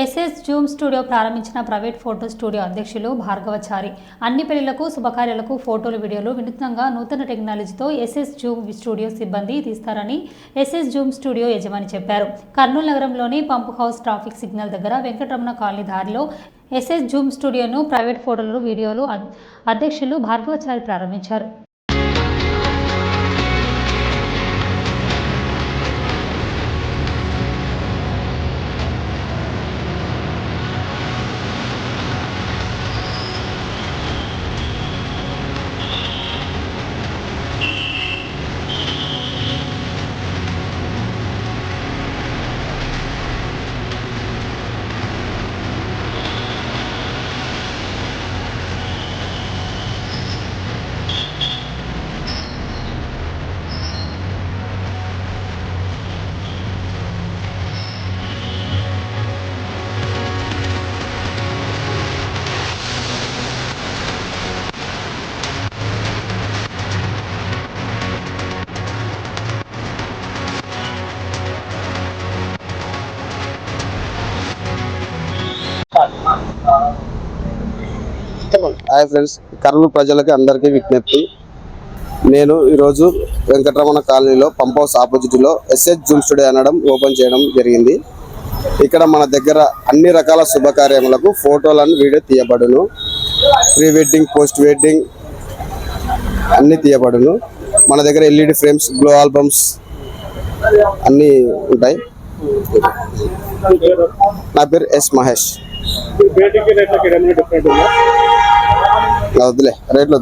SS zoom studio ప్రారంభించిన private photo studio అధ్యక్షులు భార్గవచారి. అన్ని పెళ్ళిలకు శుభకార్యాలకు ఫోటోలు వీడియోలు వినూత్నంగా నూతన టెక్నాలజీతో ఎస్ఎస్ జూమ్ స్టూడియో సిబ్బంది తీస్తారని ఎస్ఎస్ జూమ్ స్టూడియో యజమాని చెప్పారు. కర్నూలు నగరంలోని పంప్ హౌస్ ట్రాఫిక్ సిగ్నల్ దగ్గర వెంకటరమణ కాలనీ దారిలో ఎస్ఎస్ జూమ్ స్టూడియోను ప్రైవేట్ ఫోటోలు వీడియోలు అధ్యక్షులు భార్గవచారి ప్రారంభించారు. హాయ్ ఫ్రెండ్స్ కర్నూలు ప్రజలకి అందరికీ విజ్ఞప్తి. నేను ఈరోజు వెంకటరమణ కాలనీలో పంప్ హౌస్ ఆపోజిట్లో ఎస్హెచ్ జూమ్ స్టూడియో అనడం ఓపెన్ చేయడం జరిగింది. ఇక్కడ మన దగ్గర అన్ని రకాల శుభకార్యములకు ఫోటోలను వీడియో తీయబడును. ప్రీ వెడ్డింగ్ పోస్ట్ వెడ్డింగ్ అన్నీ తీయబడును. మన దగ్గర ఎల్ఈడి ఫ్రేమ్స్ గ్లో ఆల్బమ్స్ అన్నీ ఉంటాయి. నా పేరు ఎస్ మహేష్. బయటికి రేట్లకి ఏమైనా డిఫరెంట్ ఉందా? వద్దులే రేట్లు